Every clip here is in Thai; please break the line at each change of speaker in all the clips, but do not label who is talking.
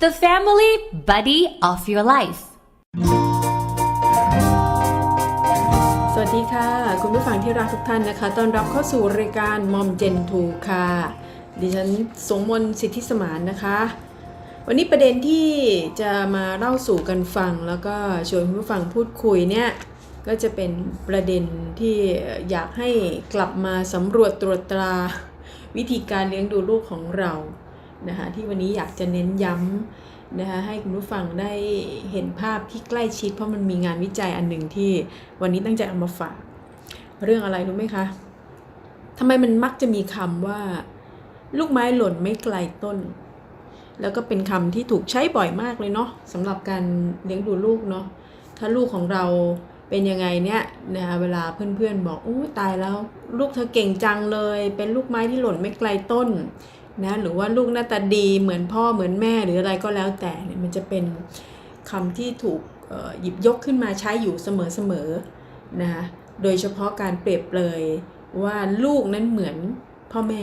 the family buddy of your life.
สวัสดีค่ะ คุณผู้ฟังที่รักทุกท่านนะคะ ต้อนรับเข้าสู่รายการมอมเจนทูค่ะ ดิฉันสงมนสิทธิสมานนะคะ วันนี้ประเด็นที่จะมาเล่าสู่กันฟัง แล้วก็ชวนคุณผู้ฟังพูดคุยเนี่ยก็จะเป็นประเด็นที่อยากให้กลับมาสำรวจตรวจตราวิธีการเลี้ยงดูลูกของเรา นะคะที่วันนี้อยากจะเน้นย้ำนะคะให้คุณผู้ฟังได้เห็นภาพที่ใกล้ชิด เพราะมันมีงานวิจัยอันหนึ่งที่วันนี้ตั้งใจเอามาฝาก เรื่องอะไรรู้ไหมคะทำไมมันมักจะมีคำว่า ลูกไม้หล่นไม่ไกลต้น แล้วก็เป็นคำที่ถูกใช้บ่อยมากเลยเนาะสำหรับการเลี้ยงดูลูกเนาะถ้าลูกของเราเป็นยังไงเนี่ยนะคะเวลาเพื่อนๆบอกโอ้ตายแล้ว ลูกเธอเก่งจังเลย เป็นลูกไม้ที่หล่นไม่ไกลต้น นะหรือว่าลูกหน้าตาดีเหมือนพ่อเหมือนแม่หรืออะไรก็แล้วแต่เนี่ยมันจะเป็นคำที่ถูกหยิบยกขึ้นมาใช้อยู่เสมอๆนะคะโดยเฉพาะการเปรียบเลยว่าลูกนั้นเหมือนพ่อแม่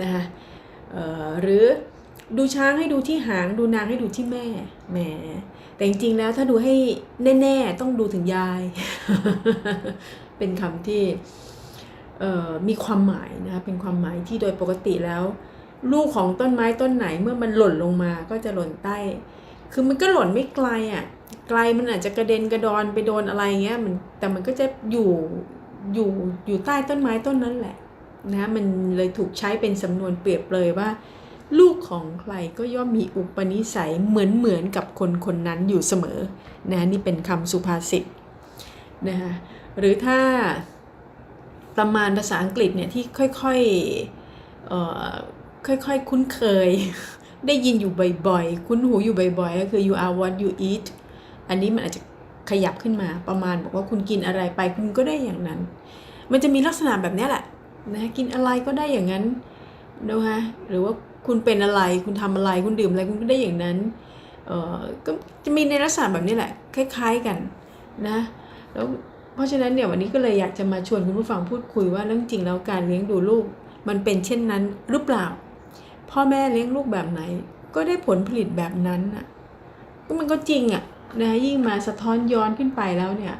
นะคะหรือดูช้างให้ดูที่หางดูนางให้ดูที่แม่แหมแต่จริงๆแล้วถ้าดูให้แน่ๆต้องดูถึงยาย เป็นคำที่มีความหมายนะคะเป็นความหมายที่โดยปกติแล้ว ลูกของต้นไม้ต้นไหนเมื่อมันหล่นลงมาก็จะหล่นใต้ คือมันก็หล่นไม่ไกลอะ ไกลมันอาจจะกระเด็นกระดอนไปโดนอะไรเงี้ยมันแต่มันก็จะอยู่อยู่อยู่ใต้ต้นไม้ต้นนั้นแหละนะมันเลยถูกใช้เป็นสำนวนเปรียบเลยว่า ลูกของใครก็ย่อมมีอุปนิสัยเหมือนเหมือนกับคนคนนั้นอยู่เสมอนะนี่เป็นคำสุภาษิตนะคะหรือถ้าประมาณภาษาอังกฤษเนี่ยที่ค่อยๆเอ่อ ค่อยๆคุ้นเคย ได้ยินอยู่บ่อยๆ คุ้นหูอยู่บ่อยๆ ก็คือ you are what you eat อันนี้มันอาจจะขยับขึ้นมาประมาณบอกว่าคุณกินอะไรไปคุณก็ได้อย่างนั้น มันจะมีลักษณะแบบนี้แหละนะกินอะไรก็ได้อย่างนั้นนะคะหรือว่าคุณเป็นอะไรคุณทำอะไรคุณดื่มอะไรคุณก็ได้อย่างนั้นเออก็จะมีในลักษณะแบบนี้แหละ คล้าย ๆกันนะแล้วเพราะฉะนั้นเนี่ยวันนี้ก็เลยอยากจะมาชวนคุณผู้ฟังพูดคุยว่าเรื่องจริงแล้วการเลี้ยงดูลูก มันเป็นเช่นนั้นหรือเปล่า พ่อแม่เลี้ยงลูกแบบไหน ก็ได้ผลผลิตแบบนั้นน่ะก็มันก็จริงอะ่ะนะยิ่งมาสะท้อนย้อนขึ้นไปแล้วเนี่ย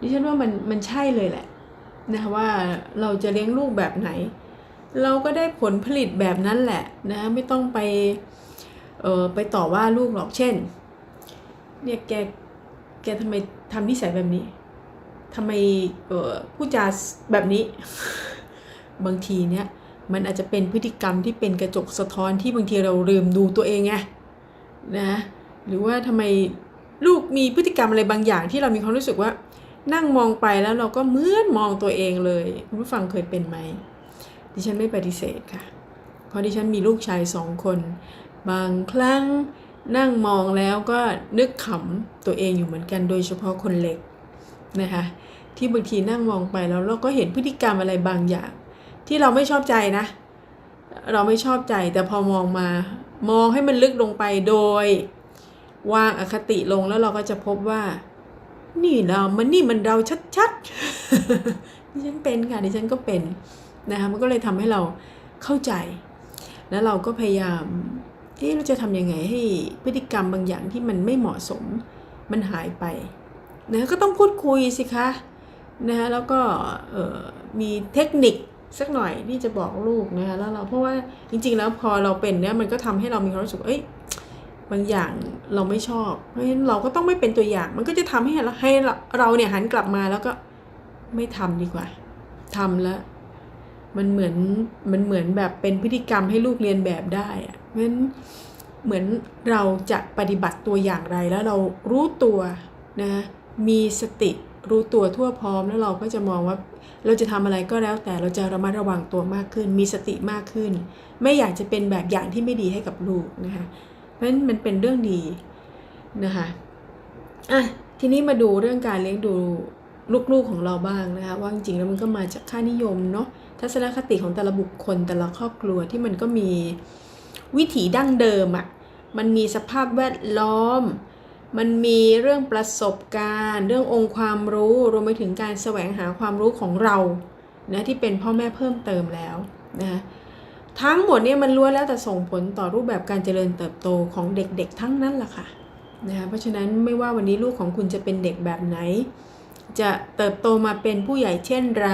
ดิฉันว่ามันมันใช่เลยแหละนะคะว่าเราจะเลี้ยงลูกแบบไหน เราก็ได้ผลผลิตแบบนั้นแหละนะไม่ต้องไปเออไปต่อว่าลูกหรอกเช่นเนี่ยแกแกทำไมทำนิสัยแบบนี้ทำไมเออพูดจาแบบนี้ บางทีเนี่ย มันอาจจะเป็นพฤติกรรมที่เป็นกระจกสะท้อนที่บางทีเราลืมดูตัวเองไงนะหรือว่าทำไมลูกมีพฤติกรรมอะไรบางอย่างที่เรามีความรู้สึกว่า นั่งมองไปแล้วเราก็เหมือนมองตัวเองเลยคุณผู้ฟังเคยเป็นไหมดิฉันไม่ปฏิเสธค่ะ เพราะดิฉันมีลูกชายสองคน บางครั้งนั่งมองแล้วก็นึกขำตัวเองอยู่เหมือนกันโดยเฉพาะคนเล็กนะคะที่บางทีนั่งมองไปแล้วเราก็เห็นพฤติกรรมอะไรบางอย่าง ที่เราไม่ชอบใจนะ เราไม่ชอบใจแต่พอมองมามองให้มันลึกลงไปโดย วางอคติลงแล้วเราก็จะพบว่า นี่เรามันนี่มันเราชัดๆดิฉันเป็นค่ะดิฉันก็เป็นนะคะมันก็เลยทำให้เราเข้าใจ แล้วเราก็พยายามเอ๊ะเราจะทำยังไงให้พฤติกรรมบางอย่างที่มันไม่เหมาะสมมันหายไปนะก็ต้องพูดคุยสิคะนะคะแล้วก็มีเทคนิค สักหน่อยที่จะบอกลูกนะคะแล้วเราเพราะว่าจริง ๆ แล้วพอเราเป็นเนี่ยมันก็ทำให้เรามีความรู้สึกเอ้ยบางอย่างเราไม่ชอบ เพราะฉะนั้นเราก็ต้องไม่เป็นตัวอย่าง มันก็จะทำให้เราให้เราเนี่ยหันกลับมาแล้วก็ไม่ทำดีกว่าทำแล้วมันเหมือนมันเหมือนแบบเป็นพฤติกรรมให้ลูกเรียนแบบได้อะเพราะฉะนั้นเหมือนเราจะปฏิบัติตัวอย่างไรแล้วเรารู้ตัวนะมีสติ รู้ตัวทั่วพร้อมแล้วเราก็จะมองว่า เราจะทำอะไรก็แล้วแต่เราจะระมัดระวังตัวมากขึ้น มีสติมากขึ้น ไม่อยากจะเป็นแบบอย่างที่ไม่ดีให้กับลูกนะคะเพราะฉะนั้นมันเป็นเรื่องดีนะคะอะทีนี้มาดูเรื่องการเลี้ยงดูลูกๆของเราบ้างนะคะว่าจริงๆแล้วมันก็มาจากค่านิยมเนาะทัศนคติของแต่ละบุคคลแต่ละครอบครัวที่มันก็มีวิถีดั้งเดิมอะ่ะมันมีสภาพแวดล้อม มันมีเรื่องประสบการณ์ เรื่ององค์ความรู้รวมไปถึงการแสวงหาความรู้ของเรานะที่เป็นพ่อแม่เพิ่มเติมแล้วนะคะทั้งหมดเนี่ยมันล้วนแล้วแต่ส่งผลต่อรูปแบบการเจริญเติบโตของเด็กๆ ทั้งนั้นแหละค่ะนะคะเพราะฉะนั้นไม่ว่าวันนี้ลูกของคุณจะเป็นเด็กแบบไหน จะเติบโตมาเป็นผู้ใหญ่เช่นไร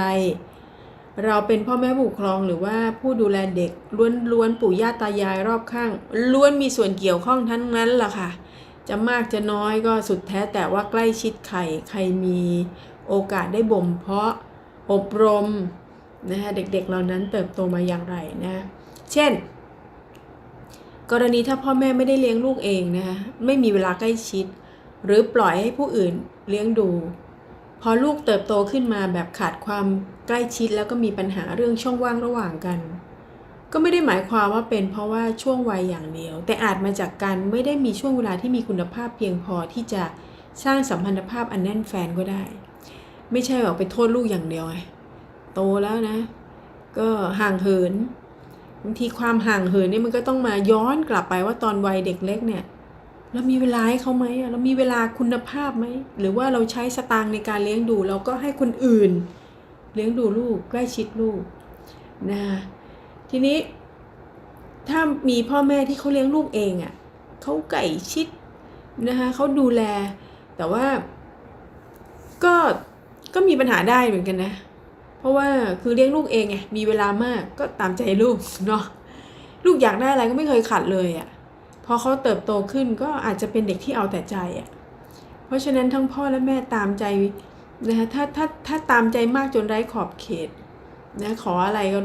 เราเป็นพ่อแม่ผู้ปกครองหรือว่าผู้ดูแลเด็กล้วนๆปู่ย่าตายายรอบข้างล้วนมีส่วนเกี่ยวข้องทั้งนั้นล่ะค่ะ จะมากจะน้อยก็สุดแท้แต่ว่าใกล้ชิดใครใครมีโอกาสได้บ่มเพาะอบรมนะคะเด็กๆเหล่านั้นเติบโตมาอย่างไรนะ เช่น กรณีถ้าพ่อแม่ไม่ได้เลี้ยงลูกเองนะคะไม่มีเวลาใกล้ชิด หรือปล่อยให้ผู้อื่นเลี้ยงดู พอลูกเติบโตขึ้นมาแบบขาดความใกล้ชิดแล้วก็มีปัญหาเรื่องช่องว่างระหว่างกัน ก็ไม่ได้หมายความว่าเป็นเพราะว่าช่วงวัยอย่างเดียว แต่อาจมาจากการไม่ได้มีช่วงเวลาที่มีคุณภาพเพียงพอที่จะสร้างสัมพันธภาพอันแน่นแฟนก็ได้ ไม่ใช่บอกไปโทษลูกอย่างเดียวไงโตแล้วนะ ก็ห่างเหินบางทีความห่างเหินเนี่ยมันก็ต้องมาย้อนกลับไปว่าตอนวัยเด็กเล็กเนี่ยเรามีเวลาให้เขาไหมอะเรามีเวลาคุณภาพไหมหรือว่าเราใช้สตางค์ในการเลี้ยงดู เราก็ให้คนอื่น เลี้ยงดูลูกใกล้ชิดลูกนะ ทีนี้ถ้ามีพ่อแม่ที่เขาเลี้ยงลูกเองอะ่ะเขาไก่ชิดนะคะเขาดูแล แต่ว่า ก็ก็มีปัญหาได้เหมือนกันนะ เพราะว่าคือเลี้ยงลูกเองไงมีเวลามากก็ตามใจลูกเนาะลูกอยากได้อะไรก็ไม่เคยขัดเลยอะ่ะพอเขาเติบโตขึ้นก็อาจจะเป็นเด็กที่เอาแต่ใจอะ่ะเพราะฉะนั้นทั้งพ่อและแม่ตามใจนะคะถ้าถ้าถ้าตามใจมากจนไร้ขอบเขตนะขออะไรก็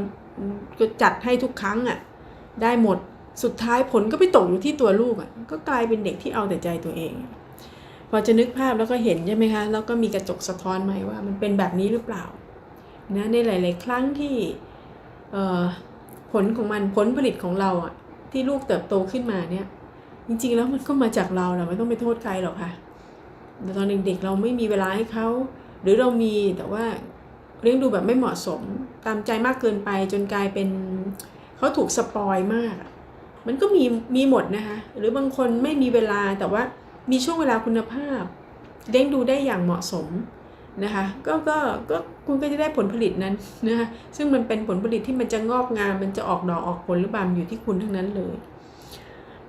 ก็จัดให้ทุกครั้งอะ่ะ ได้หมดสุดท้ายผลก็ไปตกอยู่ที่ตัวลูกอะ่ะ ก็กลายเป็นเด็กที่เอาแต่ใจตัวเอง พอจะนึกภาพแล้วก็เห็นใช่ไหมคะ แล้วก็มีกระจกสะท้อนไหมว่า มันเป็นแบบนี้หรือเปล่านะในหลาย ๆ ครั้งที่ผลของมันผลผลิตของเราอะที่ลูกเติบโตขึ้นมาเนี่ย จริง ๆ แล้วมันก็มาจากเราแหละไม่ต้องไปโทษใครหรอกค่ะแต่ตอนเด็ก ๆ เราไม่มีเวลาให้เขาหรือเรามีแต่ว่า เลี้ยงดูแบบไม่เหมาะสม ตามใจมากเกินไปจนกลายเป็นเขาถูกสปอยมาก มันก็มีมีหมดนะคะ หรือบางคนไม่มีเวลาแต่ว่ามีช่วงเวลาคุณภาพ เลี้ยงดูได้อย่างเหมาะสมนะคะก็ก็ก็คุณก็จะได้ผลผลิตนั้นนะคะซึ่งมันเป็นผลผลิตที่มันจะงอกงาม มันจะออกดอกออกผลหรือเปล่ามันอยู่ที่คุณทั้งนั้นเลย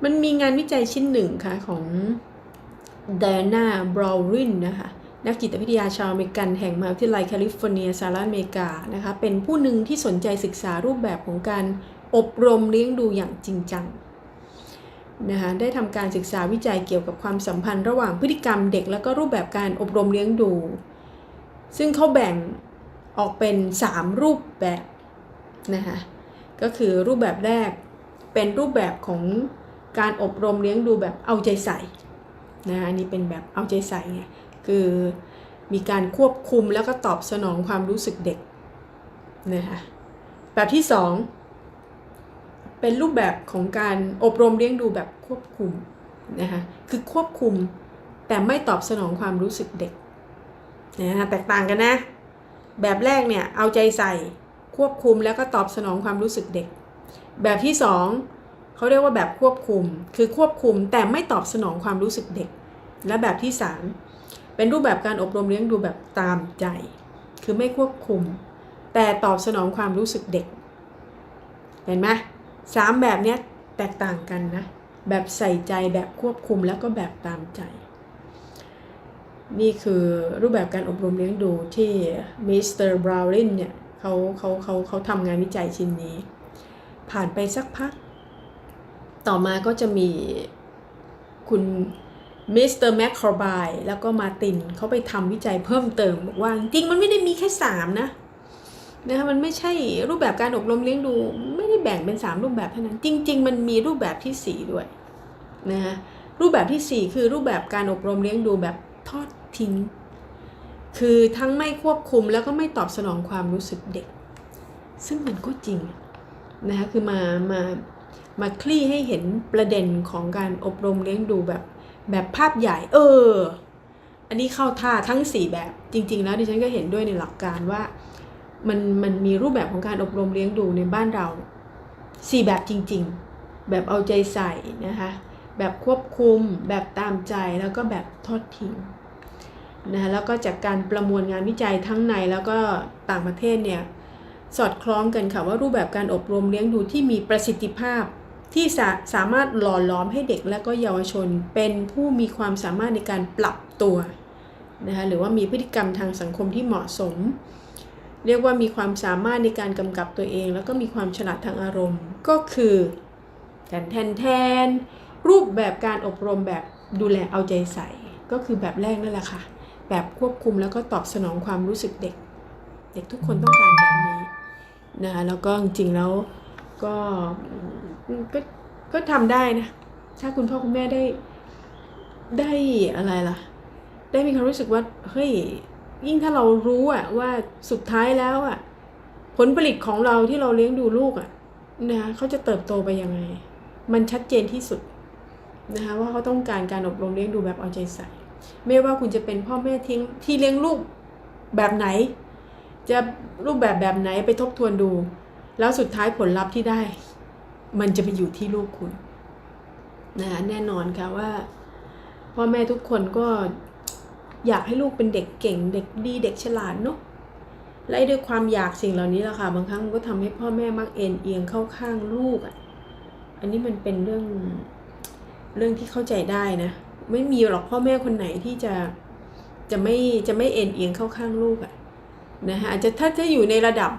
มันมีงานวิจัยชิ้นหนึ่งค่ะของ d a n a b r o w i n นะคะ นักจิตวิทยาชาวอเมริกันแห่งมหาวิทยาลัยแคลิฟอร์เนียสหรัฐอเมริกานะคะเป็นผู้หนึ่งที่สนใจศึกษารูปแบบของการอบรมเลี้ยงดูอย่างจริงจังนะคะได้ทำการศึกษาวิจัยเกี่ยวกับความสัมพันธ์ระหว่างพฤติกรรมเด็ก แล้วก็รูปแบบการอบรมเลี้ยงดู ซึ่งเขาแบ่งออกเป็น 3 รูปแบบนะคะก็คือรูปแบบแรกเป็นรูปแบบของการอบรมเลี้ยงดูแบบเอาใจใส่นะอันนี้เป็นแบบเอาใจใส่ไง คือมีการควบคุมแล้วก็ตอบสนองความรู้สึกเด็กนะคะแบบที่ 2 เป็นรูปแบบของการอบรมเลี้ยงดูแบบควบคุมนะคะคือควบคุมแต่ไม่ตอบสนองความรู้สึกเด็กนะแตกต่างกันนะ แบบแรกเนี่ยเอาใจใส่ควบคุมแล้วก็ตอบสนองความรู้สึกเด็ก แบบที่สองเขาเรียกว่าแบบควบคุม คือควบคุมแต่ไม่ตอบสนองความรู้สึกเด็ก และแบบที่สาม เป็นรูปแบบการอบรมเลี้ยงดูแบบตามใจ คือไม่ควบคุม แต่ตอบสนองความรู้สึกเด็ก เห็นไหมสามแบบนี้แตกต่างกันนะ แบบใส่ใจแบบควบคุมแล้วก็แบบตามใจ นี่คือรูปแบบการอบรมเลี้ยงดูที่มิสเตอร์บราวลินเนี่ยเขาเขาเขาเขาทำงานวิจัยชิ้นนี้ ผ่านไปสักพัก ต่อมาก็จะมีคุณ มิสเตอร์แมคคอร์บายแล้วก็มาตินเขาไปทำวิจัยเพิ่มเติมบอกว่า จริงมันไม่ได้มีแค่ 3 นะนะคะมันไม่ใช่รูปแบบการอบรมเลี้ยงดู ไม่ได้แบ่งเป็น 3 รูปแบบเท่านั้น จริง ๆ มันมีรูปแบบทีสี่4 ด้วยนะคะรูปแบบทีสี่ 4 คือรูปแบบการอบรมเลี้ยงดูแบบทอดทิ้ง คือทั้งไม่ควบคุมแล้วก็ไม่ตอบสนองความรู้สึกเด็ก ซึ่งมันก็จริงนะคะคือมามามาคลี่ให้เห็นประเด็นของการอบรมเลี้ยงดูแบบ แบบภาพใหญ่ เออ อันนี้เข้าท่าทั้ง 4 แบบ จริง ๆ แล้วดิฉันก็เห็นด้วยในหลักการว่า มันมันมีรูปแบบของการอบรมเลี้ยงดูในบ้านเรา 4 แบบจริง ๆ แบบเอาใจใส่นะคะแบบควบคุม แบบตามใจแล้วก็แบบทอดทิ้งนะแล้วก็จากการประมวลงานวิจัยทั้งในแล้วก็ต่างประเทศเนี่ยสอดคล้องกันค่ะว่ารูปแบบการอบรมเลี้ยงดูที่มีประสิทธิภาพ ที่สาสามารถหล่อหลอมให้เด็กและก็เยาวชน เป็นผู้มีความสามารถในการปรับตัวนะคะหรือว่ามีพฤติกรรมทางสังคมที่เหมาะสม เรียกว่ามีความสามารถในการกำกับตัวเอง แล้วก็มีความฉลาดทางอารมณ์ ก็คือแทนแทนแทนรูปแบบการอบรมแบบดูแลเอาใจใส่ ก็คือแบบแรกนั่นแหละค่ะ แบบควบคุมแล้วก็ตอบสนองความรู้สึกเด็ก เด็กทุกคนต้องการแบบนี้นะคะแล้วก็จริงๆแล้ว ก็ก็ก็ทำได้นะ ถ้าคุณพ่อคุณแม่ได้ได้อะไรล่ะ ได้มีความรู้สึกว่าเฮ้ยยิ่งถ้าเรารู้อะว่าสุดท้ายแล้วอะผลผลิตของเราที่เราเลี้ยงดูลูกอะนะคะเขาจะเติบโตไปยังไง มันชัดเจนที่สุดนะคะว่าเขาต้องการการอบรมเลี้ยงดูแบบเอาใจใส่ ไม่ว่าคุณจะเป็นพ่อแม่ทิ้งที่เลี้ยงลูกแบบไหน จะรูปแบบแบบไหนไปทบทวนดู แล้วสุดท้ายผลลัพธ์ที่ได้ มันจะไปอยู่ที่ลูกคุณนะคะแน่นอนค่ะว่าพ่อแม่ทุกคนก็อยากให้ลูกเป็นเด็กเก่ง เด็กดีเด็กฉลาดเนาะและด้วยความอยากสิ่งเหล่านี้แหละค่ะ บางครั้งมันก็ทำให้พ่อแม่มักเอ็นเอียงเข้าข้างลูกอะอันนี้มันเป็นเรื่องเรื่องที่เข้าใจได้นะ ไม่มีหรอกพ่อแม่คนไหนที่จะจะไม่จะไม่เอ็นเอียงเข้าข้างลูกอะนะคะอาจจะถ้าจะอยู่ในระดับ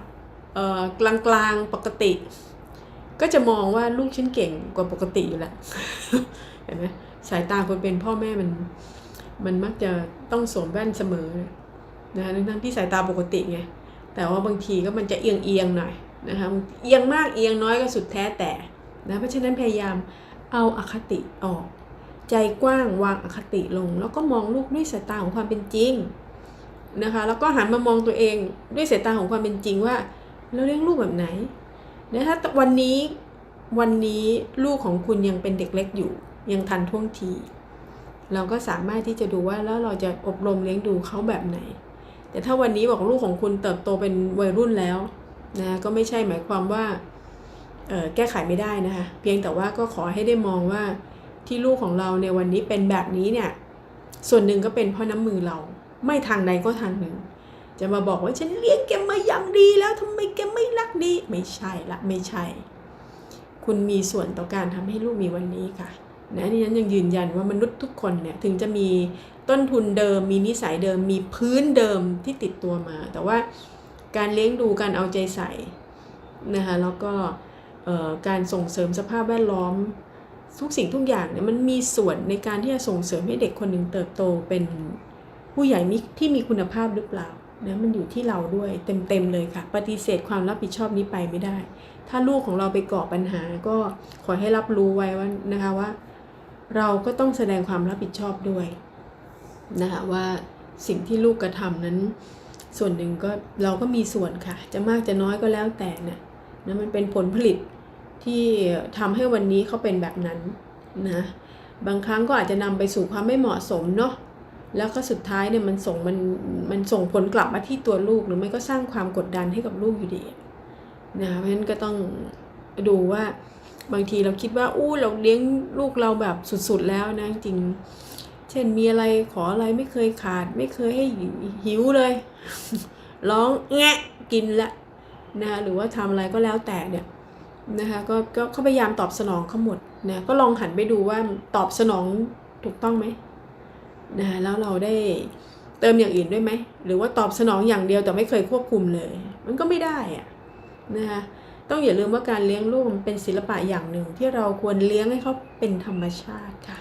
กลางๆปกติ ก็จะมองว่าลูกฉันเก่งกว่าปกติอยู่แล้วเห็นไหมสายตาคนเป็นพ่อแม่มัน มันมักจะต้องสวมแว่นเสมอนะคะทั้งๆที่สายตาปกติไงแต่ว่าบางทีก็มันจะเอียงเอียงๆหน่อยนะคะเอียงมากเอียงน้อยก็สุดแท้แต่นะเพราะฉะนั้นพยายามเอาอาคติออก ใจกว้างวางอคติลง แล้วก็มองลูกด้วยสายตาของความเป็นจริงนะคะแล้วก็หันมามองตัวเองด้วยสายตาของความเป็นจริงว่า เราเลี้ยงลูกแบบไหนนะถ้าวันนี้วันนี้ลูกของคุณยังเป็นเด็กเล็กอยู่ ยังทันท่วงที เราก็สามารถที่จะดูว่าแล้วเราจะอบรมเลี้ยงดูเขาแบบไหน แต่ถ้าวันนี้บอกลูกของคุณเติบโตเป็นวัยรุ่นแล้วนะก็ไม่ใช่หมายความว่าแก้ไขไม่ได้นะคะ เพียงแต่ว่าก็ขอให้ได้มองว่าที่ลูกของเราในวันนี้เป็นแบบนี้เนี่ยส่วนหนึ่งก็เป็นเพราะน้ำมือเราไม่ทางใดก็ทางหนึ่ง จะมาบอกว่าฉันเลี้ยงแกมาอย่างดีแล้วทำไมแกไม่รักดี ไม่ใช่ละไม่ใช่ คุณมีส่วนต่อการทำให้ลูกมีวันนี้ค่ะนะนี่ฉันยังยืนยันว่ามนุษย์ทุกคนเนี่ยถึงจะมีต้นทุนเดิม มีนิสัยเดิม มีพื้นเดิมที่ติดตัวมา แต่ว่าการเลี้ยงดูการเอาใจใส่นะคะแล้วก็การส่งเสริมสภาพแวดล้อมทุกสิ่งทุกอย่างเนี่ยมันมีส่วนในการที่จะส่งเสริมให้เด็กคนหนึ่งเติบโตเป็นผู้ใหญ่ที่มีคุณภาพหรือเปล่า นะมันอยู่ที่เราด้วยเต็มๆเลยค่ะ ปฏิเสธความรับผิดชอบนี้ไปไม่ได้ ถ้าลูกของเราไปก่อปัญหาก็ขอให้รับรู้ไว้ว่านะคะว่า เราก็ต้องแสดงความรับผิดชอบด้วยนะคะว่าสิ่งที่ลูกกระทำนั้น ส่วนหนึ่งก็เราก็มีส่วนค่ะ จะมากจะน้อยก็แล้วแต่นี่ยนะมันเป็นผลผลิตที่ทำให้วันนี้เขาเป็นแบบนั้นนะบางครั้งก็อาจจะนำไปสู่ความไม่เหมาะสมเนาะ แล้วก็สุดท้ายเนี่ยมันส่งมันมันส่งผลกลับมาที่ตัวลูกหรือไม่ก็สร้างความกดดันให้กับลูกอยู่ดีนะเพราะฉะนั้นก็ต้องดูว่าบางทีเราคิดว่าอู้เราเลี้ยงลูกเราแบบสุดๆแล้วนะจริง เช่นมีอะไรขออะไรไม่เคยขาด ไม่เคยให้หิวเลย ร้องแงะกินละนะคะหรือว่าทำอะไรก็แล้วแต่เนี่ยนะคะก็ก็เขาพยายามตอบสนองเขาหมดนะก็ลองหันไปดูว่าตอบสนองถูกต้องไหม นะแล้วเราได้เติมอย่างอื่นด้วยไหม หรือว่าตอบสนองอย่างเดียวแต่ไม่เคยควบคุมเลย มันก็ไม่ได้อะนะคะต้องอย่าลืมว่าการเลี้ยงลูกมันเป็นศิลปะอย่างหนึ่ง ที่เราควรเลี้ยงให้เขาเป็นธรรมชาติค่ะ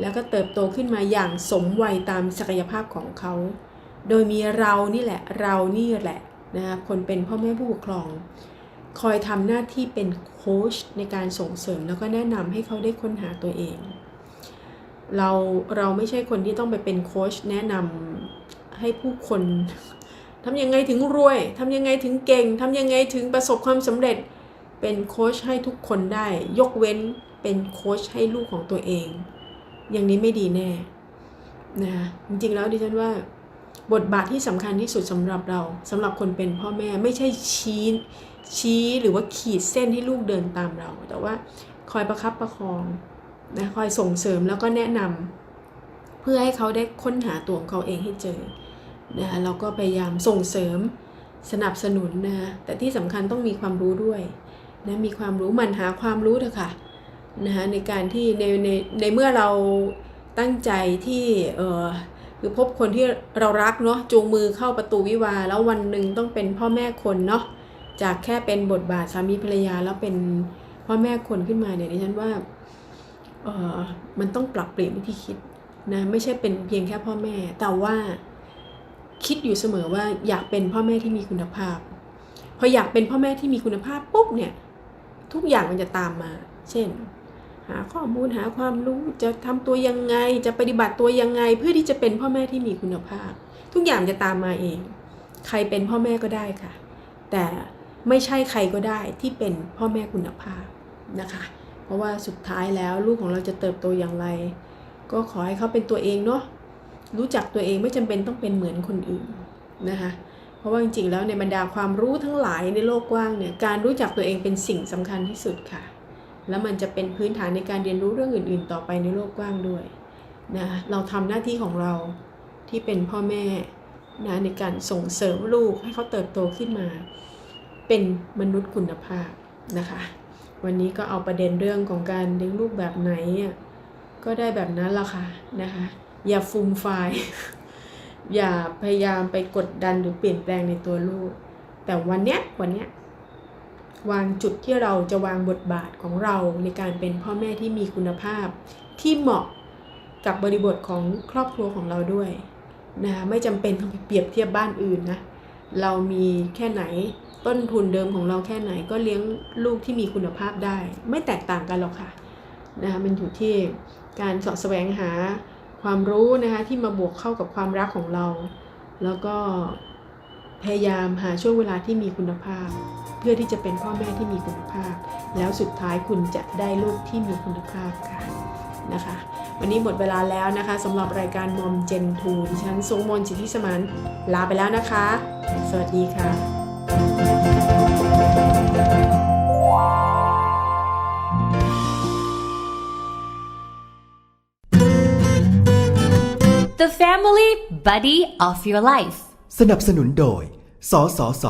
แล้วก็เติบโตขึ้นมาอย่างสมวัยตามศักยภาพของเขา โดยมีเรานี่แหละ เรานี่แหละนะคะคนเป็นพ่อแม่ผู้ปกครอง คอยทำหน้าที่เป็นโค้ชในการส่งเสริมแล้วก็แนะนำให้เขาได้ค้นหาตัวเอง เราเราไม่ใช่คนที่ต้องไปเป็นโค้ชแนะนำให้ผู้คนทำยังไงถึงรวยทำยังไงถึงเก่งทำยังไงถึงประสบความสำเร็จ เป็นโค้ชให้ทุกคนได้ ยกเว้นเป็นโค้ชให้ลูกของตัวเอง อย่างนี้ไม่ดีแน่นะคะจริงๆแล้วดิฉันว่าบทบาทที่สำคัญที่สุดสำหรับเราสำหรับคนเป็นพ่อแม่ไม่ใช่ชี้ชี้หรือว่าขีดเส้นให้ลูกเดินตามเรา แต่ว่าคอยประคับประคอง นะคอยส่งเสริมแล้วก็แนะนำเพื่อให้เขาได้ค้นหาตัวของเขาเองให้เจอนะคะเราก็พยายามส่งเสริมสนับสนุนนะแต่ที่สำคัญต้องมีความรู้ด้วยนะมีความรู้มันหาความรู้เถอะค่ะนะคะในการที่ในในในเมื่อเราตั้งใจที่เออคือพบคนที่เรารักเนาะจูงมือเข้าประตูวิวา แล้ววันหนึ่งต้องเป็นพ่อแม่คนเนาะจากแค่เป็นบทบาทสามีภรรยาแล้วเป็นพ่อแม่คนขึ้นมาเนี่ยดิฉันว่า มันต้องปรับเปลี่ยนวิธีคิดนะไม่ใช่เป็นเพียงแค่พ่อแม่ แต่ว่าคิดอยู่เสมอว่าอยากเป็นพ่อแม่ที่มีคุณภาพ พออยากเป็นพ่อแม่ที่มีคุณภาพปุ๊บเนี่ยทุกอย่างมันจะตามมา เช่น หาข้อมูลหาความรู้จะทำตัวยังไง จะปฏิบัติตัวยังไง เพื่อที่จะเป็นพ่อแม่ที่มีคุณภาพ ทุกอย่างจะตามมาเอง ใครเป็นพ่อแม่ก็ได้ค่ะ แต่ไม่ใช่ใครก็ได้ที่เป็นพ่อแม่คุณภาพนะคะ เพราะว่าสุดท้ายแล้วลูกของเราจะเติบโตอย่างไร ก็ขอให้เขาเป็นตัวเองเนาะรู้จักตัวเองไม่จำเป็นต้องเป็นเหมือนคนอื่นนะคะเพราะว่าจริงๆแล้วในบรรดาความรู้ทั้งหลายในโลกกว้างเนี่ยการรู้จักตัวเองเป็นสิ่งสำคัญที่สุดค่ะ แล้วมันจะเป็นพื้นฐานในการเรียนรู้เรื่องอื่น ๆ ต่อไปในโลกกว้างด้วยนะเราทำหน้าที่ของเราที่เป็นพ่อแม่นะในการส่งเสริมลูกให้เขาเติบโตขึ้นมา เป็นมนุษย์คุณภาพนะคะ วันนี้ก็เอาประเด็นเรื่องของการเลี้ยงลูกแบบไหนก็ได้แบบนั้นละค่ะนะคะ อย่าฟูมไฟายอย่าพยายามไปกดดันหรือเปลี่ยนแปลงในตัวลูก แต่วันเนี้ยวันเนี้ยวางจุดที่เราจะวางบทบาทของเราในการเป็นพ่อแม่ที่มีคุณภาพ ที่เหมาะกับบริบทของครอบครัวของเราด้วยนะคะไม่จำเป็นต้องไปเปรียบเทียบบ้านอื่นนะ เรามีแค่ไหนต้นทุนเดิมของเราแค่ไหนก็เลี้ยงลูกที่มีคุณภาพได้ ไม่แตกต่างกันหรอกค่ะนะคะมันอยู่ที่การสาะแสวงหาความรู้นะคะที่มาบวกเข้ากับความรักของเรา แล้วก็พยายามหาช่วงเวลาที่มีคุณภาพ เพื่อที่จะเป็นพ่อแม่ที่มีคุณภาพ แล้วสุดท้ายคุณจะได้ลูกที่มีคุณภาพค่ะนะคะ วันนี้หมดเวลาแล้วนะคะสำหรับรายการมอมเจนทูดิฉันทรงมนต์สิทธิสมานลาไปแล้วนะคะ สวัสดีค่ะ
The family buddy of your life.
สนับสนุนโดย สสส